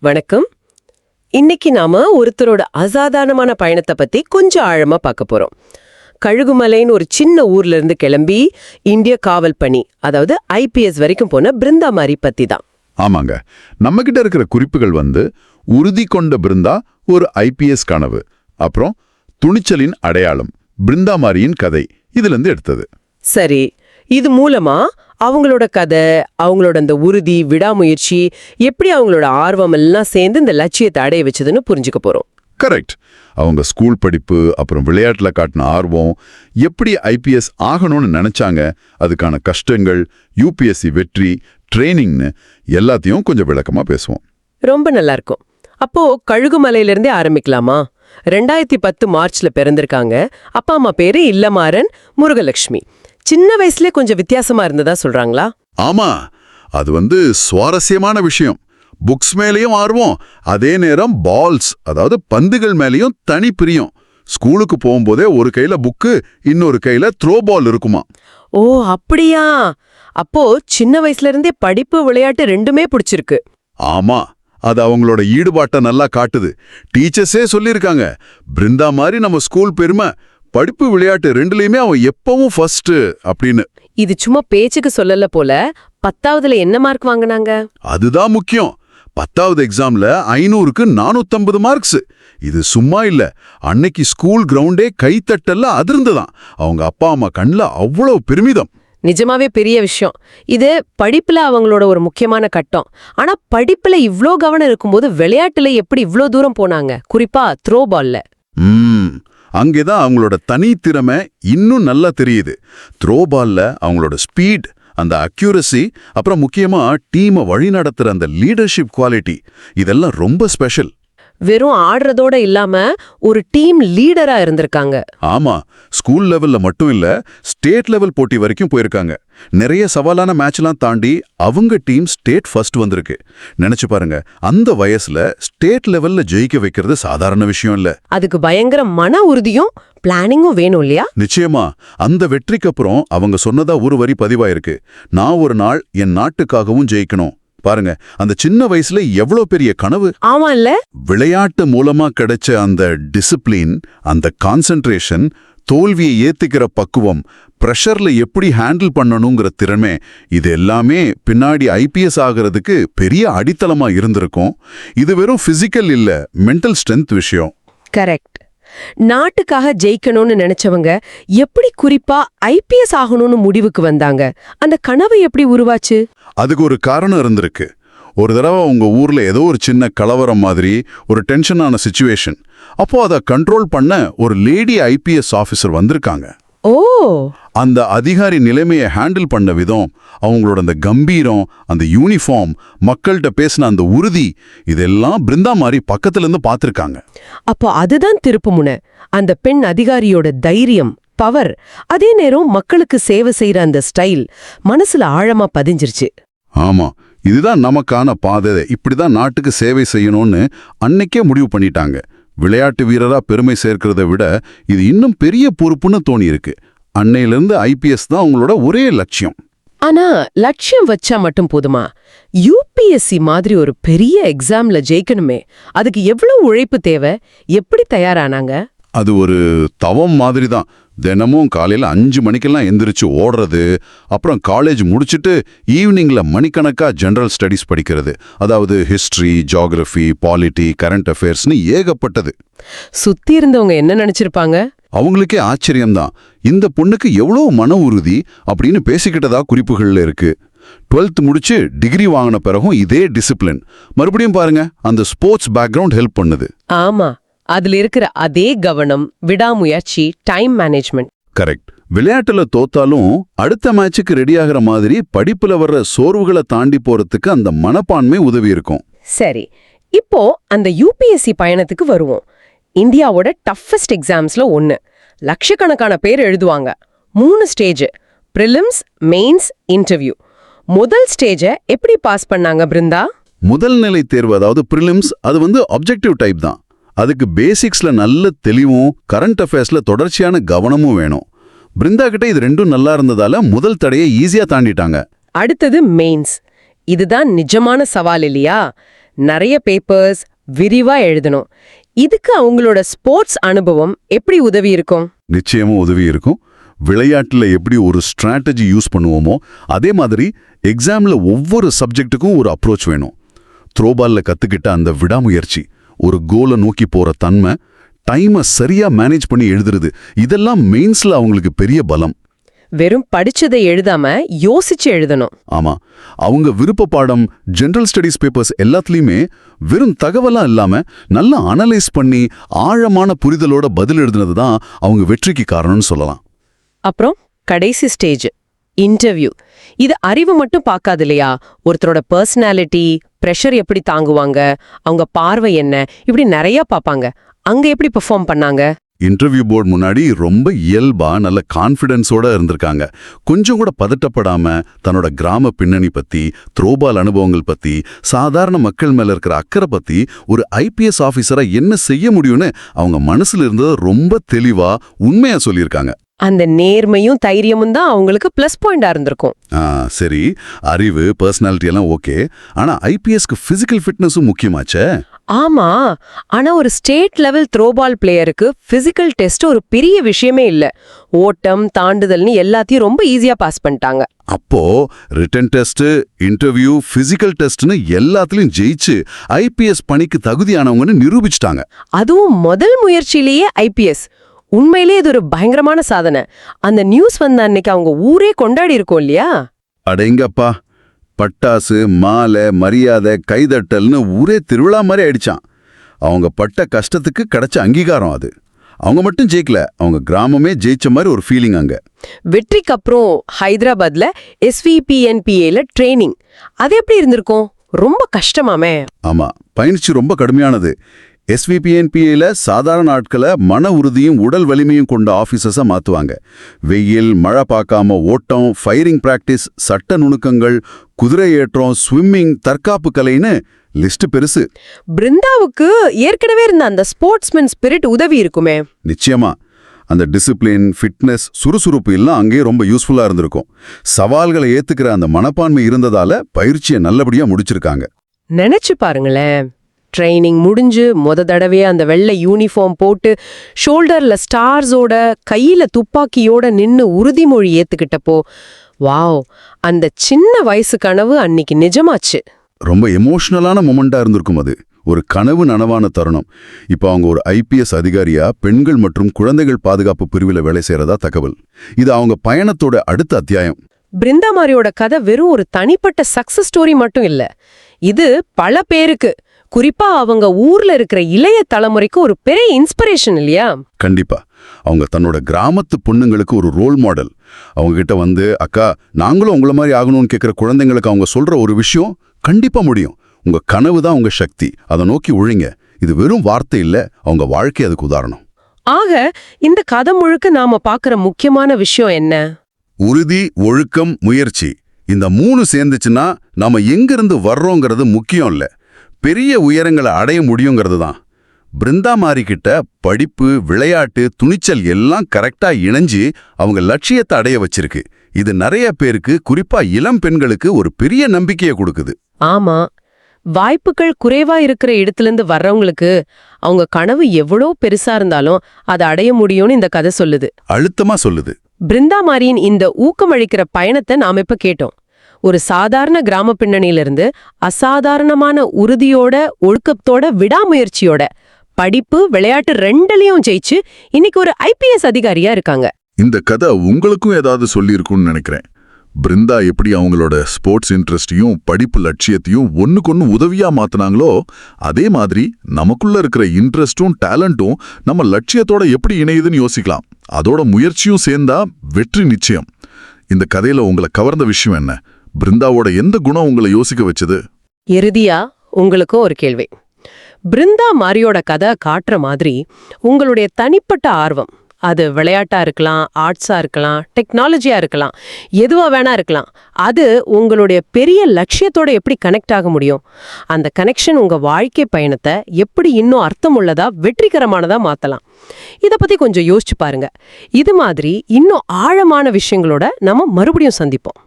வணக்கம். இன்னைக்கு நாம ஒருத்தரோட அசாதாரணமான பயணத்தை பத்தி கொஞ்சம் ஆழமா பார்க்க போறோம். கழுகுமலைன்னு ஒரு சின்ன ஊர்ல இருந்து கிளம்பி இந்திய காவல் பணி அதாவது ஐபிஎஸ் வரைக்கும் போன பிருந்தா மாரி பத்தி தான். ஆமாங்க. நம்ம கிட்ட இருக்கிற குறிப்புகள் வந்து உறுதி கொண்ட பிருந்தா ஒரு ஐபிஎஸ் கனவு. அப்புறம் துணிச்சலின் அடையாளம் பிருந்தாமாரியின் கதை இதுல இருந்து எடுத்தது. சரி. இது மூலமா அவங்களோட கதை அவங்களோட அந்த உறுதி விடாமுயற்சி எப்படி அவங்களோட ஆர்வம் எல்லாம் சேர்ந்து இந்த லட்சியத்தை அடைய வச்சதுன்னு புரிஞ்சுக்க போறோம். கரெக்ட் அவங்க ஸ்கூல் படிப்பு அப்புறம் விளையாட்டுல காட்டின ஆர்வம் எப்படி ஐபிஎஸ் ஆகணும்னு நினைச்சாங்க அதுக்கான கஷ்டங்கள் யூபிஎஸ்சி வெற்றி ட்ரைனிங்னு எல்லாத்தையும் கொஞ்சம் விளக்கமா பேசுவோம். ரொம்ப நல்லா இருக்கும் அப்போ கழுகுமலையில இருந்தே ஆரம்பிக்கலாமா? ரெண்டாயிரத்தி பத்து மார்ச்ல பிறந்திருக்காங்க. அப்பா அம்மா பேரு இல்லமாறன் முருகலட்சுமி சின்ன வயசுலயே கொஞ்சம் வித்தியாசமா இருந்ததா சொல்றாங்களா? ஆமா. அது வந்து சுவாரஸ்யமான விஷயம். புக்ஸ் மேலேயும் ஆர்வம் அதே நேரம் பால்ஸ் அதாவது பந்துகள் மேலேயும் தனி பிரியம். ஸ்கூலுக்கு போகும்போதே ஒரு கையில புக்கு இன்னொரு கையில த்ரோ பால் இருக்குமா. ஓ அப்படியா? அப்போ சின்ன வயசுல இருந்தே படிப்பு விளையாட்டு ரெண்டுமே பிடிச்சிருக்கு. ஆமா. அது அவங்களோட ஈடுபாட்டை நல்லா காட்டுது. டீச்சர்ஸே சொல்லியிருக்காங்க பிருந்தா மாதிரி நம்ம ஸ்கூல் பெருமை படிப்பு விளையாட்டு ரெண்டுலயுமே அவன் எப்பவும் ஃபர்ஸ்ட் அப்படின்னு. இது சும்மா பேச்சுக்கு சொல்லல போல பத்தாவதுல என்ன மார்க் வாங்குனாங்க? அதுதான் முக்கியம். பத்தாவது எக்ஸாம்ல ஐநூறுக்கு நானூத்தம்பது மார்க்ஸ் இது சும்மா இல்ல. அன்னைக்கு ஸ்கூல் கிரவுண்டே கைத்தட்டல்ல அதிர்ந்துதான். அவங்க அப்பா அம்மா கண்ணுல அவ்வளவு பெருமிதம். நிஜமாவே பெரிய விஷயம். இது படிப்புல அவங்களோட ஒரு முக்கியமான கட்டம். ஆனா படிப்புல இவ்ளோ கவனம் இருக்கும்போது விளையாட்டுல எப்படி இவ்ளோ தூரம் போனாங்க? குறிப்பா த்ரோ பால்ல ம். அங்கேதான் அவங்களோட தனித்திறமை இன்னும் நல்லா தெரியுது. த்ரோ பால்ல அவங்களோட ஸ்பீட் அந்த அக்யூரசி அப்புறம் முக்கியமா டீமை வழிநடத்துகிற அந்த லீடர்ஷிப் குவாலிட்டி இதெல்லாம் ரொம்ப ஸ்பெஷல் வெறும் ஆடுறதோட இல்லாம ஒரு டீம் லீடரா இருந்திருக்காங்க. ஆமா ஸ்கூல் லெவல்ல மட்டும் இல்ல ஸ்டேட் லெவல் போட்டி வரைக்கும் போயிருக்காங்க. நிறைய சவாலான மேட்ச்லாம் தாண்டி அவங்க டீம் ஸ்டேட் ஃபர்ஸ்ட் வந்திருக்கு. நினைச்சு பாருங்க அந்த வயசுல ஸ்டேட் லெவல்ல ஜெயிக்க வைக்கிறது சாதாரண விஷயம் இல்ல. அதுக்கு பயங்கர மன உறுதியும் பிளானிங்கும் வேணும் இல்லையா? நிச்சயமா அந்த வெற்றிக்கு அப்புறம் அவங்க சொன்னதா ஒரு வரி பதிவாயிருக்கு. நான் ஒரு நாள் என் நாட்டுக்காகவும் ஜெயிக்கணும். பாருங்க அந்த சின்ன வயசுல எவ்வளவு பெரிய கனவு? ஆமா இல்ல விளையாட்டு மூலமா கிடைச்ச அந்த டிசிப்ளின் அந்த கான்சென்ட்ரேஷன் தோல்வியை ஏத்துக்கிற பக்குவம் ப்ரெஷர்ல எப்படி ஹேண்டில் பண்ணணுங்கிற திறமை இது எல்லாமே பின்னாடி ஐபிஎஸ் ஆகிறதுக்கு பெரிய அடித்தளமா இருந்திருக்கும். இது வெறும் பிசிக்கல் இல்ல மென்டல் ஸ்ட்ரென்த் விஷயம். கரெக்ட் நாட்டுக்காக ஜெயிக்கணும்னு நினைச்சவங்க எப்படி குறிப்பா ஐபிஎஸ் ஆகணும்னு முடிவுக்கு வந்தாங்க? அந்த கனவு எப்படி உருவாச்சு? அதுக்கு ஒரு காரணம் இருந்திருக்கு. ஒரு தடவை உங்க ஊர்ல ஏதோ ஒரு சின்ன கலவரம் மாதிரி ஒரு டென்ஷனான சுச்சுவேஷன் அப்போ அதை கண்ட்ரோல் பண்ண ஒரு லேடி ஐபிஎஸ் ஆஃபீஸர் வந்திருக்காங்க. ஓ! அந்த அதிகாரி நிலைமையை ஹேண்டில் பண்ண விதம் அவங்களோட அந்த கம்பீரம் அந்த யூனிஃபார்ம் மக்கள்கிட்ட பேசின அந்த உறுதி இதெல்லாம் பிருந்தா மாதிரி பக்கத்துல இருந்து பார்த்திருக்காங்க. அப்போ அதுதான் திருப்புமுனை அந்த பெண் அதிகாரியோட தைரியம் பவர் அதே நேரம் மக்களுக்கு சேவை செய்யற அந்த ஸ்டைல் மனசுல ஆழமா பதிஞ்சிருச்சு. ஆமா இதுதான் நமக்கான பாதை இப்படிதான் நாட்டுக்கு சேவை செய்யணும்னு அன்னைக்கே முடிவு பண்ணிட்டாங்க. விளையாட்டு வீரரா பெருமை சேர்க்கிறத விட இது இன்னும் பெரிய பொறுப்புன்னு தோணியிருக்கு. அன்னையிலிருந்து ஐபிஎஸ் தான் அவங்களோட ஒரே லட்சியம். ஆனா லட்சியம் வச்சா மட்டும் போதுமா? யூபிஎஸ்சி மாதிரி ஒரு பெரிய எக்ஸாம்ல ஜெயிக்கணுமே. அதுக்கு எவ்வளவு உழைப்பு தேவை? எப்படி தயாரானாங்க? அது ஒரு தவம் மாதிரி தான் தினமும் காலையில் அஞ்சு மணிக்கெல்லாம் எந்திரிச்சு ஓடுறது அப்புறம் காலேஜ் முடிச்சுட்டு ஈவினிங்ல மணிக்கணக்கா ஜெனரல் ஸ்டடீஸ் படிக்கிறது. அதாவது ஹிஸ்டரி ஜியாகிரஃபி பாலிட்டி கரண்ட் அஃபேர்ஸ்னு ஏகப்பட்டது. சுத்தி இருந்தவங்க என்ன நினைச்சிருப்பாங்க? அவங்களுக்கே ஆச்சரியம்தான். இந்த பொண்ணுக்கு எவ்வளோ மன உறுதி அப்படின்னு பேசிக்கிட்டதா குறிப்புகள்ல இருக்கு. டுவெல்த் முடிச்சு டிகிரி வாங்கின பிறகும் இதே டிசிப்ளின் மறுபடியும் பாருங்க அந்த ஸ்போர்ட்ஸ் பேக்ரவுண்ட் ஹெல்ப் பண்ணுது. ஆமா. அதுல இருக்கிற அதே கவனம் விடாமுயற்சி டைம் மேனேஜ்மெண்ட் கரெக்ட் விளையாட்டுல தோத்தாலும் அடுத்த மேட்சுக்கு ரெடி ஆகிற மாதிரி படிப்புல வர்ற சோர்வுகளை தாண்டி போறதுக்கு அந்த மனப்பான்மை உதவி இருக்கும். சரி. இப்போ அந்த யூபிஎஸ்சி பயணத்துக்கு வருவோம். இந்தியாவோட டஃபஸ்ட் எக்ஸாம்ஸ்ல ஒன்னு லட்சக்கணக்கான பேர் எழுதுவாங்க. மூணு ஸ்டேஜ் ப்ரிலிம்ஸ் மெயின்ஸ் இன்டர்வியூ முதல் ஸ்டேஜை எப்படி பாஸ் பண்ணாங்க பிருந்தா? முதல் நிலை தேர்வு அதாவது ப்ரிலிம்ஸ் அது வந்து அப்ஜெக்டிவ் டைப் தான். அதுக்கு பேசிக்ஸ்ல நல்ல தெளிவும் கரண்ட் அஃபேர்ஸ்ல தொடர்ச்சியான கவனமும் வேணும். பிருந்தா கிட்ட இது ரெண்டும் நல்லா இருந்ததால முதல் தடையை ஈஸியா தாண்டிட்டாங்க. அடுத்தது மெயின்ஸ் இதுதான் நிஜமான சவால் இல்லையா? நிறைய பேப்பர்ஸ் விரிவா எழுதணும். இதுக்கு அவங்களோட ஸ்போர்ட்ஸ் அனுபவம் எப்படி உதவி இருக்கும்? நிச்சயமா உதவி இருக்கும். விளையாட்டுல எப்படி ஒரு ஸ்ட்ராட்டஜி யூஸ் பண்ணுவோமோ அதே மாதிரி எக்ஸாம்ல ஒவ்வொரு சப்ஜெக்ட்டுக்கும் ஒரு அப்ரோச் வேணும். த்ரோபால்ல கத்துக்கிட்ட அந்த விடாமுயற்சி ஒரு கோலை நோக்கி போற தன்மை டைமை சரியா மேனேஜ் பண்ணி எழுதுறது இதெல்லாம் மெயின்ஸ்ல அவங்களுக்கு பெரிய பலம். வெறும் படிச்சதை எழுதாம யோசிச்சு எழுதணும். ஆமா. அவங்க விருப்ப பாடம் ஜெனரல் ஸ்டடீஸ் பேப்பர்ஸ் எல்லாத்துலயுமே வெறும் தகவலா இல்லாம நல்லா அனலைஸ் பண்ணி ஆழமான புரிதலோட பதில் எழுதுனது தான் அவங்க வெற்றிக்கு காரணம்னு சொல்லலாம். அப்புறம் கடைசி ஸ்டேஜ் இன்டர்வியூ இது அறிவு மட்டும் பார்க்காது இல்லையா? ஒருத்தரோட பர்சனாலிட்டி ப்ரெஷர் எப்படி தாங்குவாங்க? அவங்க பார்வை என்ன? இப்படி நிறைய பார்ப்பாங்க. அங்க எப்படி பெர்ஃபார்ம் பண்ணாங்க? இன்டர்வியூ போர்டு முன்னாடி ரொம்ப இயல்பா நல்ல கான்ஃபிடென்ஸோட இருந்திருக்காங்க. கொஞ்சம் கூட பதட்டப்படாம தன்னோட கிராம பின்னணி பத்தி த்ரோபால் அனுபவங்கள் பத்தி சாதாரண மக்கள் மேல இருக்கிற அக்கறை பத்தி ஒரு ஐபிஎஸ் ஆபீசரா என்ன செய்ய முடியும்னு அவங்க மனசுல இருந்தது ரொம்ப தெளிவா உண்மையா சொல்லியிருக்காங்க. அந்த நேர்மையும் தைரியமும் தான் அவங்களுக்கு ப்ளஸ் பாயிண்டா இருந்திருக்கும். சரி. அறிவு பர்சனாலிட்டி எல்லாம் ஓகே ஆனா ஐபிஎஸ்க்கு பிசிக்கல் ஃபிட்னஸும் முக்கியமாச்சே? ஆமா. ஆனா ஒரு ஸ்டேட் லெவல் த்ரோபால் பிளேயருக்கு பிசிக்கல் டெஸ்ட் ஒரு பெரிய விஷயமே இல்ல. ஓட்டம் தாண்டுதல்னு எல்லாத்தையும் ரொம்ப ஈஸியா பாஸ் பண்ணிட்டாங்க. அப்போ ரிட்டன் டெஸ்ட் இன்டர்வியூ பிசிக்கல் டெஸ்ட்னு எல்லாத்துலயும் ஜெயிச்சு ஐபிஎஸ் பணிக்கு தகுதியானவங்கன்னு நிரூபிச்சிட்டாங்க. அதுவும் முதல் முயற்சியிலேயே ஐபிஎஸ் உண்மையிலே இது ஒரு பயங்கரமான சாதனை. அந்த நியூஸ் வந்த அன்னைக்கு அவங்க ஊரே கொண்டாடி இருக்கோம் இல்லையா? அடேங்கப்பா பட்டாசு மாலை மரியாதை கைதட்டல்னு ஊரே திருவிழா மாதிரி ஆயிடுச்சான் அவங்க பட்ட கஷ்டத்துக்கு கிடைச்ச அங்கீகாரம் அது. அவங்க மட்டும் ஜெயிக்கல அவங்க கிராமமே ஜெயிச்ச மாதிரி ஒரு ஃபீலிங் அங்க. வெற்றிக்கு அப்புறம் ஹைதராபாத்ல எஸ்விபிஎன்பிஏல ட்ரைனிங் அது எப்படி இருந்திருக்கும்? ரொம்ப கஷ்டமாமே. ஆமா பயிற்சி ரொம்ப கடுமையானது. எஸ்விபிஎன்பிஏல சாதாரண ஆட்களை மன உறுதியும் உடல் வலிமையும் கொண்ட ஆபீசர்ஸா மாத்துவாங்க. வெயில் மழை பார்க்காம ஓட்டம் ஃபயரிங் பிராக்டிஸ் சட்ட நுணுக்கங்கள் குதிரை ஏற்றம் ஸ்விம்மிங் தற்காப்பு கலைன்னு லிஸ்ட் பெருசு. பிருந்தாவுக்கு ஏற்கனவே இருந்த அந்த ஸ்போர்ட்ஸ்மேன் ஸ்பிரிட் உதவி இருக்குமே. நிச்சயமா. அந்த டிசிப்ளின் ஃபிட்னஸ் சுறுசுறுப்பு எல்லாம் அங்கேயே ரொம்ப யூஸ்ஃபுல்லா இருந்திருக்கும். சவால்களை ஏத்துக்கிற அந்த மனப்பான்மை இருந்ததால பயிற்சியை நல்லபடியா முடிச்சிருக்காங்க. நினைச்சு பாருங்களேன். ட்ரைனிங் முடிஞ்சு முத தடவையா அந்த வெள்ளை யூனிஃபார்ம் போட்டு ஷோல்டர்ல ஸ்டார்ஸோட கையில துப்பாக்கியோட நின்னு உறுதிமொழி ஏத்துக்கிட்டப்போ வாவ் அந்த சின்ன வயசு கனவு அன்னிக்கு நிஜமாச்சு. ரொம்ப எமோஷனலான மொமெண்டா இருந்திருக்கும் அது. ஒரு கனவு நனவான தருணம். இப்போ அவங்க ஒரு ஐபிஎஸ் அதிகாரியா பெண்கள் மற்றும் குழந்தைகள் பாதுகாப்பு பிரிவில் வேலை செய்யறதா தகவல். இது அவங்க பயணத்தோட அடுத்த அத்தியாயம். பிருந்தா மாரியோட கதை வெறும் ஒரு தனிப்பட்ட சக்சஸ் ஸ்டோரி மட்டும் இல்ல. இது பல பேருக்கு குறிப்பா அவங்க ஊர்ல இருக்கிற இளைய தலைமுறைக்கு ஒரு பெரிய இன்ஸ்பிரேஷன் இல்லையா? கண்டிப்பா. அவங்க தன்னோட கிராமத்து பொண்ணுங்களுக்கு ஒரு ரோல் மாடல் அவங்க கிட்ட வந்து அக்கா நாங்களும் உங்கள மாதிரி ஆகணும்னு கேட்குற குழந்தைங்களுக்கு அவங்க சொல்ற ஒரு விஷயம் கண்டிப்பா முடியும். உங்க கனவு தான் உங்க சக்தி. அதை நோக்கி ஒழிங்க. இது வெறும் வார்த்தை இல்ல. அவங்க வாழ்க்கை அதுக்கு உதாரணம். ஆக இந்த கதை முழுக்க நாம பாக்குற முக்கியமான விஷயம் என்ன? உறுதி ஒழுக்கம் முயற்சி. இந்த மூணு சேர்ந்துச்சுன்னா நாம எங்கிருந்து வர்றோங்கிறது முக்கியம் இல்ல. பெரிய உயரங்களை அடைய முடியுங்கிறது தான் பிருந்தா கிட்ட படிப்பு விளையாட்டு துணிச்சல் எல்லாம் கரெக்டா இணைஞ்சு அவங்க லட்சியத்தை அடைய வச்சிருக்கு. இது நிறைய பேருக்கு குறிப்பா இளம் பெண்களுக்கு ஒரு பெரிய நம்பிக்கையை கொடுக்குது. ஆமா. வாய்ப்புகள் குறைவா இருக்கிற இடத்துல இருந்து வர்றவங்களுக்கு அவங்க கனவு எவ்வளோ பெருசா இருந்தாலும் அதை அடைய முடியும்னு இந்த கதை சொல்லுது. அழுத்தமா சொல்லுது. பிருந்தா மாரியின் இந்த ஊக்கமளிக்கிற பயணத்தை நாம இப்ப கேட்டோம். ஒரு சாதாரண கிராம பின்னணியிலிருந்து அசாதாரணமான உறுதியோட ஒழுக்கத்தோட விடாமுயற்சியோட படிப்பு விளையாட்டு ரெண்டுலயும் ஜெயிச்சு இன்னைக்கு ஒரு ஐபிஎஸ் அதிகாரியா இருக்காங்க. இந்த கதை உங்களுக்கும் ஏதாவது சொல்லியிருக்கும்னு நினைக்கிறேன். பிருந்தா எப்படி அவங்களோட ஸ்போர்ட்ஸ் இன்ட்ரெஸ்டையும் படிப்பு லட்சியத்தையும் ஒன்னுக்கொன்னு உதவியா மாத்துனாங்களோ அதே மாதிரி நமக்குள்ள இருக்கிற இன்ட்ரெஸ்டும் டேலண்ட்டும் நம்ம லட்சியத்தோட எப்படி இணையுதுன்னு யோசிக்கலாம். அதோட முயற்சியும் சேர்ந்தா வெற்றி நிச்சயம். இந்த கதையில உங்களை கவர்ந்த விஷயம் என்ன? பிருந்தாவோட எந்த குணம் உங்களை யோசிக்க வச்சது? இறுதியா உங்களுக்கும் ஒரு கேள்வி. பிருந்தா மாரியோட கதை காட்டுற மாதிரி உங்களுடைய தனிப்பட்ட ஆர்வம். அது விளையாட்டா இருக்கலாம் ஆர்ட்ஸா இருக்கலாம் டெக்னாலஜியா இருக்கலாம் எதுவா வேணா இருக்கலாம். அது உங்களுடைய பெரிய லட்சியத்தோட எப்படி கனெக்ட் ஆக முடியும்? அந்த கனெக்ஷன் உங்க வாழ்க்கை பயணத்தை எப்படி இன்னும் அர்த்தமுள்ளதா வெற்றிகரமானதா மாத்தலாம். இதை பத்தி கொஞ்சம் யோசிச்சு பாருங்க. இது மாதிரி இன்னும் ஆழமான விஷயங்களோட நம்ம மறுபடியும் சந்திப்போம்.